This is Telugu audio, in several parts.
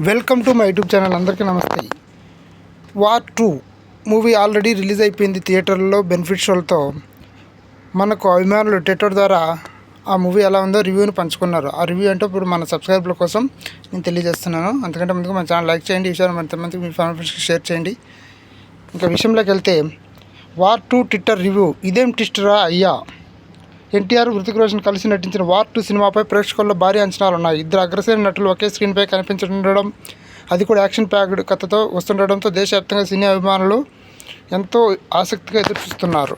Welcome to my YouTube channel. అందరికీ నమస్తే. War two movie already release అయిపోయింది థియేటర్లో బెనిఫిట్ షోలతో. మనకు అభిమానులు ట్విట్టర్ ద్వారా ఆ మూవీ ఎలా ఉందో రివ్యూని పంచుకున్నారు. ఆ రివ్యూ అంటే ఇప్పుడు మన సబ్స్క్రైబర్ల కోసం నేను తెలియజేస్తున్నాను. అందుకంటే ముందుగా మన ఛానల్ లైక్ చేయండి. ఈ విషయాన్ని మందికి మీ ఫ్యామిలీ ఫ్రెండ్స్కి షేర్ చేయండి. ఇంకా విషయంలోకి వెళ్తే వార్ టూ ట్విట్టర్ రివ్యూ. ఇదేం ట్విస్టరా అయ్యా? ఎన్టీఆర్ హృతిక్ రోషన్ కలిసి నటించిన వార్ టూ సినిమాపై ప్రేక్షకుల్లో భారీ అంచనాలు ఉన్నాయి ఇద్దరు అగ్రశ్రేణి నటులు ఒకే స్క్రీన్పై కనిపించడం అది కూడా యాక్షన్ ప్యాక్డ్ కథతో వస్తుండడంతో దేశవ్యాప్తంగా సినీ అభిమానులు ఎంతో ఆసక్తిగా ఎదురుచూస్తున్నారు.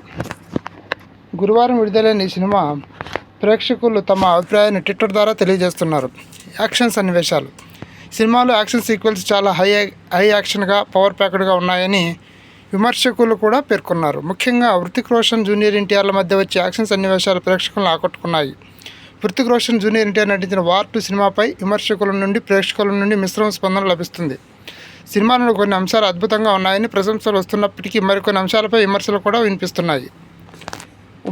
గురువారం విడుదలైన ఈ సినిమా ప్రేక్షకులు తమ అభిప్రాయాన్ని ట్విట్టర్ ద్వారా తెలియజేస్తున్నారు. యాక్షన్ సన్నివేశాలు. సినిమాలో యాక్షన్ సీక్వెన్స్ చాలా హై హై యాక్షన్గా పవర్ ప్యాక్డ్గా ఉన్నాయని విమర్శకులు కూడా పేర్కొన్నారు. ముఖ్యంగా హృతిక్ రోషన్ జూనియర్ ఎన్టీఆర్ల మధ్య వచ్చే యాక్షన్ సన్నివేశాలు ప్రేక్షకులను ఆకట్టుకున్నాయి. హృతిక్ రోషన్ జూనియర్ ఎన్టీఆర్ నటించిన వార్ టూ సినిమాపై విమర్శకుల నుండి ప్రేక్షకుల నుండి మిశ్రమ స్పందన లభిస్తుంది. సినిమాలో కొన్ని అంశాలు అద్భుతంగా ఉన్నాయని ప్రశంసలు వస్తున్నప్పటికీ మరికొన్ని అంశాలపై విమర్శలు కూడా వినిపిస్తున్నాయి.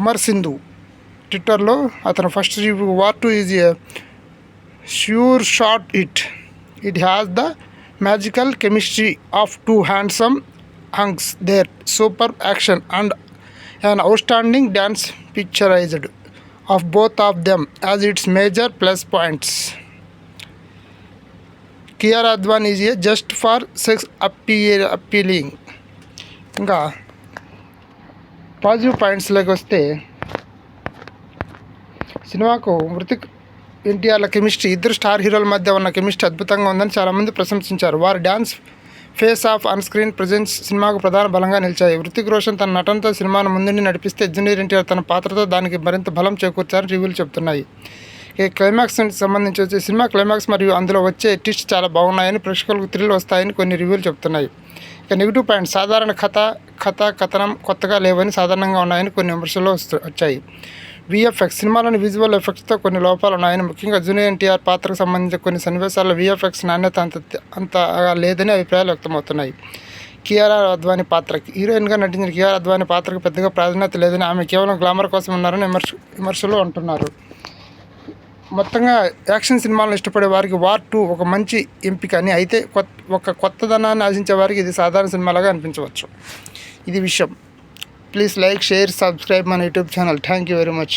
ఉమర్ సింధు ట్విట్టర్లో అతను first review War two is a sure shot it it has the magical chemistry of two handsome hunks there super action and an outstanding dance picturized of both of them as its major plus points Kiara Advani is a just for sex appeal appealing ఇంకా పాజిటివ్ పాయింట్స్లోకి వస్తే సినిమాకు మృతిక్ ఎన్టీఆర్ల కెమిస్ట్రీ ఇద్దరు స్టార్ హీరోల మధ్య ఉన్న కెమిస్ట్రీ అద్భుతంగా ఉందని చాలామంది ప్రశంసించారు వారి dance face off on screen presence సినిమాకు ప్రధాన బలంగా నిలిచాయి. హృతిక్ రోషన్ తన నటనతో సినిమాను ముందుండి నడిపిస్తే జూనియర్ ఎన్టీఆర్ తన పాత్రతో దానికి మరింత బలం చేకూర్చారని రివ్యూలు చెబుతున్నాయి ఈ క్లైమాక్స్ సంబంధించి వచ్చే సినిమా క్లైమాక్స్ మరియు అందులో వచ్చే ట్విస్ట్ చాలా బాగున్నాయని ప్రేక్షకులకు థ్రిల్ వస్తాయని కొన్ని రివ్యూలు చెబుతున్నాయి ఇక నెగిటివ్ పాయింట్ సాధారణ కథ కథ కథనం కొత్తగా లేవని సాధారణంగా ఉన్నాయని కొన్ని విమర్శలు వస్తు వచ్చాయి. విఎఫ్ఎక్స్ సినిమాలోని విజువల్ ఎఫెక్ట్స్తో కొన్ని లోపాలు ఉన్నాయని ముఖ్యంగా జూనియర్ ఎన్టీఆర్ పాత్రకు సంబంధించిన కొన్ని సన్నివేశాల్లో విఎఫ్ఎక్స్ నాణ్యత అంత అంత లేదని అభిప్రాయాలు వ్యక్తమవుతున్నాయి. కేఆర్ఆర్ అద్వాని పాత్రకి హీరోయిన్గా నటించిన కేఆర్ అద్వాని పాత్రకు పెద్దగా ప్రాధాన్యత లేదని ఆమె కేవలం గ్లామర్ కోసం ఉన్నారని విమర్శ విమర్శలు అంటున్నారు. మొత్తంగా యాక్షన్ సినిమాలను ఇష్టపడే వారికి వార్ టూ ఒక మంచి ఎంపిక అని అయితే కొత్త ఒక కొత్తదనాన్ని ఆశించే వారికి ఇది సాధారణ సినిమాలాగా అనిపించవచ్చు. ఇది విషయం. ప్లీజ్ లైక్ షేర్ సబ్స్క్రైబ్ మన YouTube channel. Thank you very much